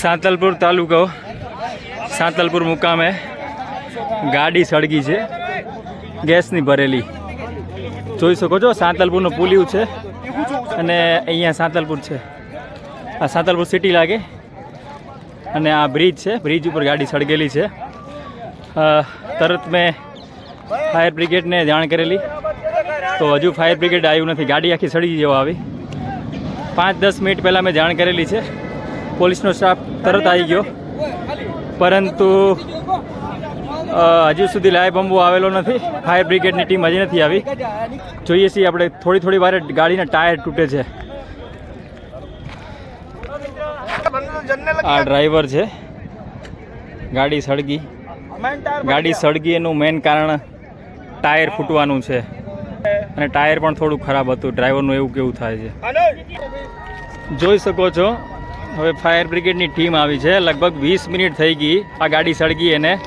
સાંતલપુર તાલુકો. સાંતલપુર મુકામે ગાડી સળગી છે. ગેસની ભરેલી. જોઈ શકો છો, સાંતલપુરનું પુલિયું છે અને અહીંયા સાંતલપુર છે. આ સાંતલપુર સિટી લાગે. અને આ બ્રિજ છે બ્રિજ ઉપર ગાડી સળગેલી છે. તરત મેં ફાયર બ્રિગેડને જાણ કરેલી. તો હજુ ફાયર બ્રિગેડ આવ્યું નથી. ગાડી આખી સળી જવા આવી. પાંચ દસ મિનિટ પહેલાં મેં જાણ કરેલી છે. પોલીસનો સ્ટાફ તરત આવી ગયો. પરંતુ હજુ સુધી લાઈવ બંબો આવેલો નથી. ફાયર બ્રિગેડની ટીમ હજી નથી આવી. જોઈએ છીએ આપણે થોડી થોડી વારે ગાડીના ટાયર તૂટે છે. આ ડ્રાઈવર છે. ગાડી સળગી. ગાડી સળગી એનું મેઇન કારણ ટાયર ફૂટવાનું છે. અને ટાયર પણ થોડું ખરાબ હતું. ડ્રાઈવરનું એવું કેવું થાય છે. જોઈ શકો છો હવે ફાયર બ્રિગેડની ટીમ આવી છે. લગભગ વીસ મિનિટ થઈ ગઈ. આ ગાડી સળગી એને.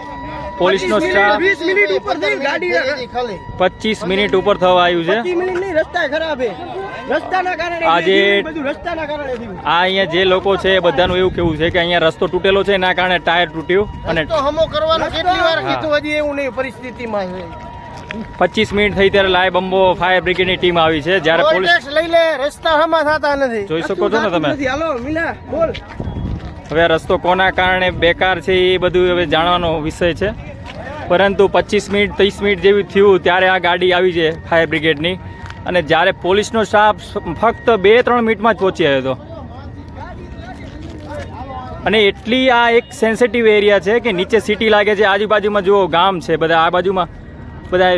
પોલીસનો સ્ટાફ વીસ મિનિટ ઉપર પચીસ મિનિટ ઉપર થવા આવ્યું છે. પચીસ મિનિટ નહીં રસ્તા ખરાબ છે. રસ્તાના કારણે આજે- એ બધું રસ્તાના કારણે થયું. આ અહીંયા જે લોકો છે એ બધાનું એવું કેવું છે કે અહીંયા રસ્તો તૂટેલો છે એના કારણે ટાયર તૂટ્યું અને હમો કરવાનું કેટલી વાર કીધું હજી એવું નહીં પરિસ્થિતિમાં પચીસ મિનિટ થઈ ત્યારે લાય બંબો ફાયર બ્રિગેડની ટીમ આવી છે. જ્યારે પોલીસ લઈ લે રસ્તા હમા થતા નથી. જોઈ શકો છો ને તમે? હાલો મીના બોલ. હવે આ રસ્તો કોના કારણે બેકાર છે એ બધું હવે જાણવાનો વિષય છે. પરંતુ પચીસ મિનિટ ત્રીસ મિનિટ જેવી થયું ત્યારે આ ગાડી આવી છે ફાયર બ્રિગેડની. અને જ્યારે પોલીસનો સ્ટાફ ફક્ત બે ત્રણ મિનિટમાં જ પહોંચી આવ્યો હતો. અને એટલી આ એક સેન્સિટિવ એરિયા છે કે નીચે સિટી લાગે છે આજુબાજુમાં જુઓ ગામ છે બધા આ બાજુમાં. બધા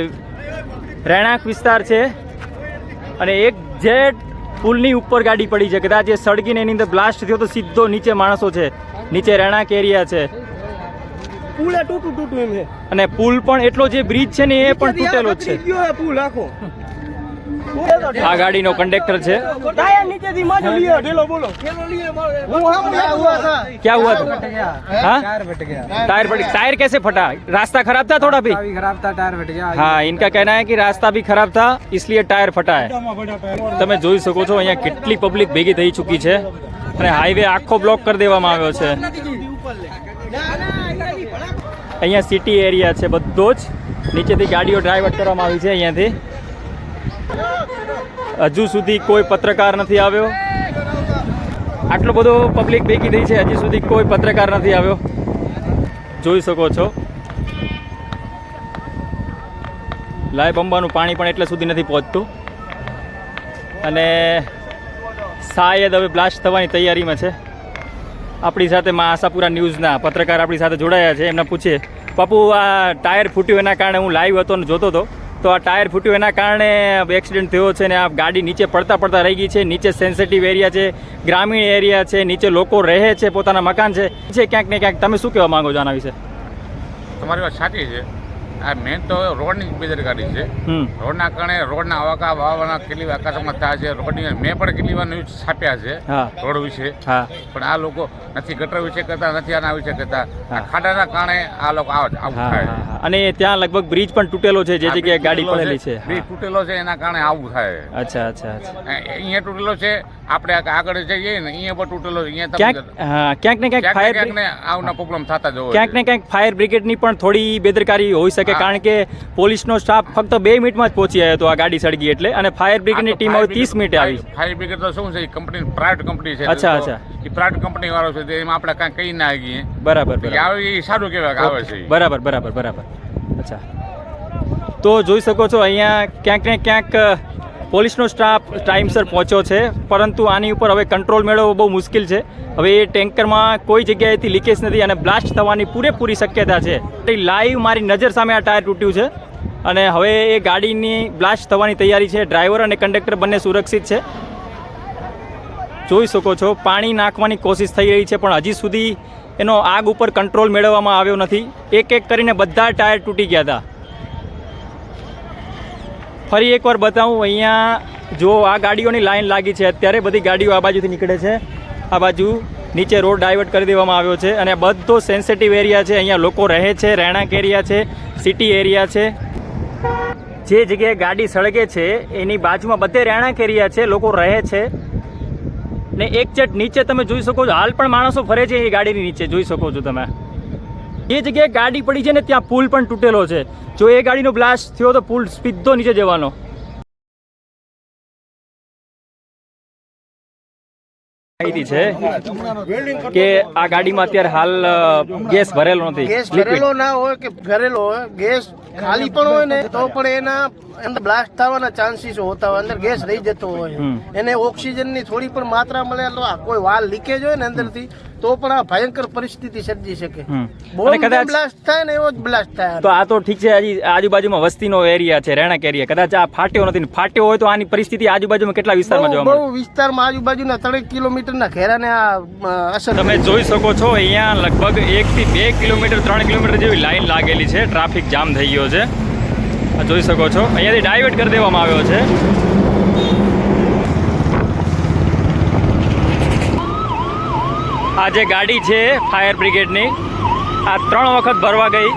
રહેણાંક વિસ્તાર છે. અને એક જે પુલની ઉપર ગાડી પડી છે. કદાચ એ સળગીને એની અંદર બ્લાસ્ટ થયો તો સીધો નીચે માણસો છે. નીચે રહેણાંક એરિયા છે. પુલે તૂટું તૂટું એમ છે. અને પુલ પણ એટલો જે બ્રિજ છે ને એ પણ તૂટેલો જ છે. પુલ આખો. આ ગાડીનો કંડક્ટર છે ટાયર નીચેથી માજો લીયો ઢેલો બોલો હું આમ બેઠો હુઆ થા क्या हुआ था हाँ टायर फट टायर कैसे फटा रास्ता खराब था थोड़ा भी खराब था टायर फट गया हाँ इनका कहना है कि रास्ता भी खराब था इसलिए टायर फटा है તમે જોઈ શકો છો અહીંયા કેટલી પબ્લિક ભેગી થઈ ચૂકી છે અને હાઈવે આખો બ્લોક કરી દેવામાં આવ્યો છે અહીંયા સિટી એરિયા છે બધો જ નીચેથી ગાડીઓ ડ્રાઈવર કરવામાં આવી છે અહીંયાથી હજુ સુધી કોઈ પત્રકાર નથી આવ્યો. આટલો બધો પબ્લિક ભેગી થઈ છે, હજી સુધી કોઈ પત્રકાર નથી આવ્યો. જોઈ શકો છો. લાઈવ બંબાનું પાણી પણ એટલે સુધી નથી પહોંચતું. અને શાયદ હવે બ્લાસ્ટ થવાની તૈયારીમાં છે. આપણી સાથે મા આશાપુરા ન્યૂઝના પત્રકાર આપણી સાથે જોડાયા છે. એમને પૂછીએ પપ્પુ આ ટાયર ફૂટ્યું એના કારણે હું લાઈવ હતો અને જોતો હતો. તો આ ટાયર ફૂટ્યું એના કારણે એક્સિડન્ટ થયો છે ને આ ગાડી નીચે પડતા પડતા રહી ગઈ છે, નીચે સેન્સિટિવ એરિયા છે, ગ્રામીણ એરિયા છે, નીચે લોકો રહે છે, પોતાના મકાન છે ક્યાંક ને ક્યાંક તમે શું કહેવા માંગો છો આના વિશે? તમારી વાત સાચી છે. આ મેન તો રોડની બેદરકારી છે. રોડના કારણે રોડના અવાકા વાવાના કેટલી અકસ્માત થાય છે. રોડની મેં પણ કેટલી વાર ન્યૂઝ છાપ્યા છે રોડ વિશે. પણ આ લોકો નથી ગટર વિશે કરતા નથી આના વિશે કરતા. ખાડાના કારણે આ લોકો આવ થાય. અને ત્યાં લગભગ બ્રિજ પણ તૂટેલો છે જે જગ્યાએ ગાડી પડેલી છે. બ્રિજ તૂટેલો છે એના કારણે આવું થાય. અચ્છા અચ્છા અચ્છા. અહીંયા તૂટેલો છે આપણે આગળ જઈએ ને અહીંયા પણ તૂટેલો છે અહીંયા ક્યાંક ક્યાંક ને ક્યાંક ને ફાયર ક્યાંક ને આવના પ્રોબ્લેમ થતા જ હોય ક્યાંક ને ક્યાંક ફાયર બ્રિગેડની પણ થોડી બેદરકારી હોઈ શકે હા. કારણ કે પોલીસનો સ્ટાફ ફક્ત બે મિનિટમાં જ પહોંચી આવ્યો હતો આ ગાડી સળગી એટલે અને ફાયર બ્રિગેડની ટીમ હવે ત્રીસ મિનિટે આવી. ફાયર બ્રિગેડ તો શું છે કંપની પ્રાઇવેટ કંપની છે અચ્છા, અચ્છા. એ પ્રાઇવેટ કંપની વાળો છે એમાં આપણે કાંઈ કહી ના આવીએ બરાબર આવે એ સારું કહેવાય આવે છે. બરાબર બરાબર બરાબર. અચ્છા. તો જોઈ શકો છો અહીંયા ક્યાંક ને ક્યાંક પોલીસનો સ્ટાફ ટાઈમસર પહોંચ્યો છે, પરંતુ આની ઉપર હવે કંટ્રોલ મેળવવો બહુ મુશ્કેલ છે. હવે એ ટેન્કરમાં કોઈ જગ્યાએથી લીકેજ નથી અને બ્લાસ્ટ થવાની પૂરેપૂરી શક્યતા છે. લાઈવ મારી નજર સામે આ ટાયર તૂટ્યું છે અને હવે એ ગાડીની બ્લાસ્ટ થવાની તૈયારી છે. ડ્રાઈવર અને કંડક્ટર બંને સુરક્ષિત છે. જોઈ શકો છો, પાણી નાખવાની કોશિશ થઈ રહી છે, પણ હજી સુધી એનો આગ ઉપર કંટ્રોલ મેળવવામાં આવ્યો નથી. એક એક કરીને બધા ટાયર તૂટી ગયા હતા. ફરી એકવાર બતાવું, અહીંયા જો આ ગાડીઓની લાઈન લાગી છે, અત્યારે બધી ગાડીઓ આ બાજુથી નીકળે છે. આ બાજુ નીચે રોડ ડાયવર્ટ કરી દેવામાં આવ્યો છે અને બધો સેન્સિટિવ એરિયા છે, અહીંયા લોકો રહે છે, રહેણાંક એરિયા છે સિટી એરિયા છે. જે જગ્યાએ ગાડી સળગે છે, એની બાજુમાં બધે રહેણાંક એરિયા છે, લોકો રહે છે. ને એક ચેટ નીચે તમે જોઈ શકો છો, હાલ પણ માણસો ફરે છે એ ગાડીની નીચે, જોઈ શકો છો તમે. એ જગ્યાએ ગાડી પડી છે ને ત્યાં પુલ પણ તૂટેલો છે. જો એ ગાડીનો બ્લાસ્ટ થયો તો પુલ સીધો નીચે જવાનો. માહિતી છે કે આ ગાડીમાં અત્યારે હાલ ગેસ ભરેલો નથી. ગેસ ભરેલો ના હોય કે ભરેલો હોય ગેસ ખાલી પણ હોય ને તો પણ એના અંદર બ્લાસ્ટ થવાના ચાન્સીસ હોતા હોય. અંદર ગેસ રહી જતો હોય. એને ઓક્સિજનની થોડી પણ માત્રા મળે તો કોઈ વાલ લીકેજ હોય ને અંદરથી તો પણ આ ભયંકર પરિસ્થિતિ સર્જી શકે. બોમ્બ અને કદાચ બ્લાસ્ટ થાય ને એવો જ બ્લાસ્ટ થાય તો આ તો ઠીક છે હજી આજુબાજુમાં વસ્તીનો એરિયા છે રહેણાંક એરિયા કદાચ આ ફાટ્યો નથી ફાટ્યો હોય તો આની પરિસ્થિતિ આજુબાજુમાં કેટલા વિસ્તારમાં જોવા મળે? વિસ્તારમાં આજુબાજુના ત્રણેક કિલોમીટરના ઘેરાને આ અસર તમે જોઈ શકો છો અહીંયા લગભગ એક થી બે કિલોમીટર ત્રણ કિલોમીટર જેવી લાઈન લાગેલી છે. ટ્રાફિક જામ થઈ ગયો છે. આ જોઈ શકો છો. અહીંયાથી ડાયવર્ટ કરી દેવામાં આવ્યો છે. આ જે ગાડી છે ફાયર બ્રિગેડની. આ ત્રણ વખત ભરવા ગઈ.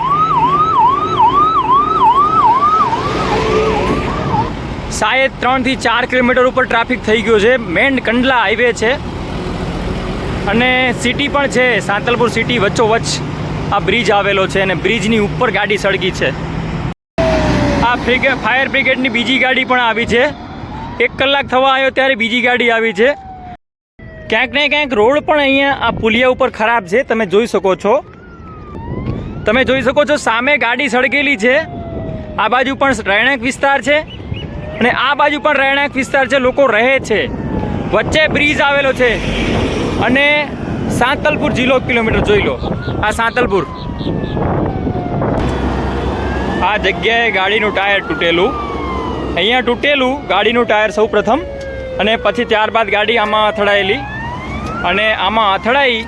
શાયદ ત્રણથી ચાર કિલોમીટર ઉપર ટ્રાફિક થઈ ગયો છે. મેન કંડલા હાઈવે છે. અને સિટી પણ છે. સાંતલપુર સિટી વચ્ચોવચ્ચ આ બ્રિજ આવેલો છે અને બ્રિજની ઉપર ગાડી સળગી છે. આ ફાયર બ્રિગેડની બીજી ગાડી પણ આવી છે. એક કલાક થવા આવ્યો ત્યારે બીજી ગાડી આવી છે. ક્યાંક ને ક્યાંક રોડ પણ અહીંયા આ પુલિયા ઉપર ખરાબ છે. તમે જોઈ શકો છો. તમે જોઈ શકો છો સામે ગાડી સળગેલી છે. આ બાજુ પણ રહેણાંક વિસ્તાર છે અને આ બાજુ પણ રહેણાંક વિસ્તાર છે. લોકો રહે છે. વચ્ચે બ્રિજ આવેલો છે. અને સાંતલપુર જિલ્લો કિલોમીટર જોઈ લો. આ સાંતલપુર. આ જગ્યાએ ગાડીનું ટાયર તૂટેલું. અહીંયા તૂટેલું ગાડીનું ટાયર સૌ અને પછી ત્યારબાદ ગાડી આમાં અથડાયેલી. અને આમાં અથડાઈ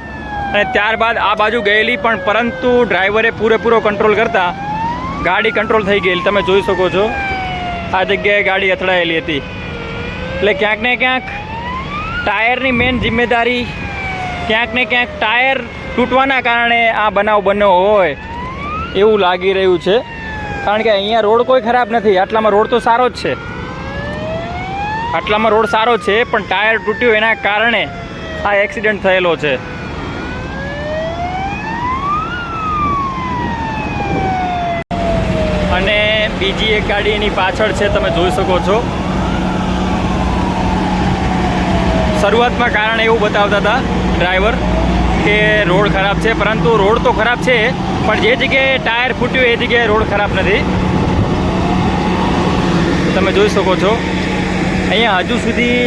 અને ત્યારબાદ આ બાજુ ગયેલી પણ, પરંતુ ડ્રાઈવરે પૂરેપૂરો કંટ્રોલ કરતા ગાડી કંટ્રોલ થઈ ગયેલી. તમે જોઈ શકો છો, આ જગ્યાએ ગાડી અથડાયેલી હતી. એટલે ક્યાંક ને ક્યાંક ટાયરની મેઇન જિમ્મેદારી, ક્યાંક ને ક્યાંક ટાયર તૂટવાના કારણે આ બનાવ બન્યો હોય એવું લાગી રહ્યું છે. કારણ કે અહીંયા રોડ કોઈ ખરાબ નથી. આટલામાં રોડ તો સારો જ છે. આટલામાં રોડ સારો છે, પણ ટાયર તૂટ્યું એના કારણે આ એક્સિડન્ટ થયેલો છે. અને બીજી એક ગાડી એની પાછળ છે, તમે જોઈ શકો છો. શરૂઆતમાં કારણ એવું બતાવતા હતા ડ્રાઈવર કે રોડ ખરાબ છે, પરંતુ રોડ તો ખરાબ છે, પણ જે જગ્યાએ ટાયર ફૂટ્યું એ જગ્યાએ રોડ ખરાબ નથી. તમે જોઈ શકો છો. અહીંયા હજુ સુધી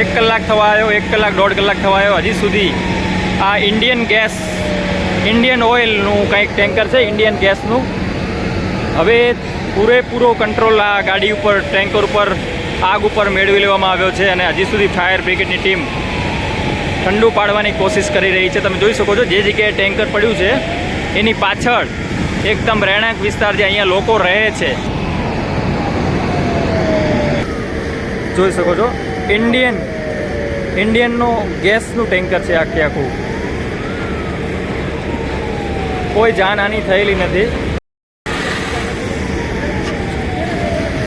એક કલાક થવા આવ્યો, એક કલાક, દોઢ કલાક થવા આવ્યો. હજી સુધી આ ઇન્ડિયન ગેસ ઇન્ડિયન ઓઇલનું કંઈક ટેન્કર છે ઇન્ડિયન ગેસનું હવે પૂરેપૂરો કંટ્રોલ આ ગાડી ઉપર ટેન્કર ઉપર, આગ ઉપર મેળવી લેવામાં આવ્યો છે અને હજી સુધી ફાયર બ્રિગેડની ટીમ ઠંડુ પાડવાની કોશિશ કરી રહી છે. તમે જોઈ શકો છો, જે જગ્યાએ ટેન્કર પડ્યું છે, એની પાછળ એકદમ રહેણાંક વિસ્તાર જે અહીંયા લોકો રહે છે. જોઈ શકો છો ઇન્ડિયન ઇન્ડિયનનો ગેસનું ટેન્કર છે આખે આખું. કોઈ જાનહાની થયેલી નથી.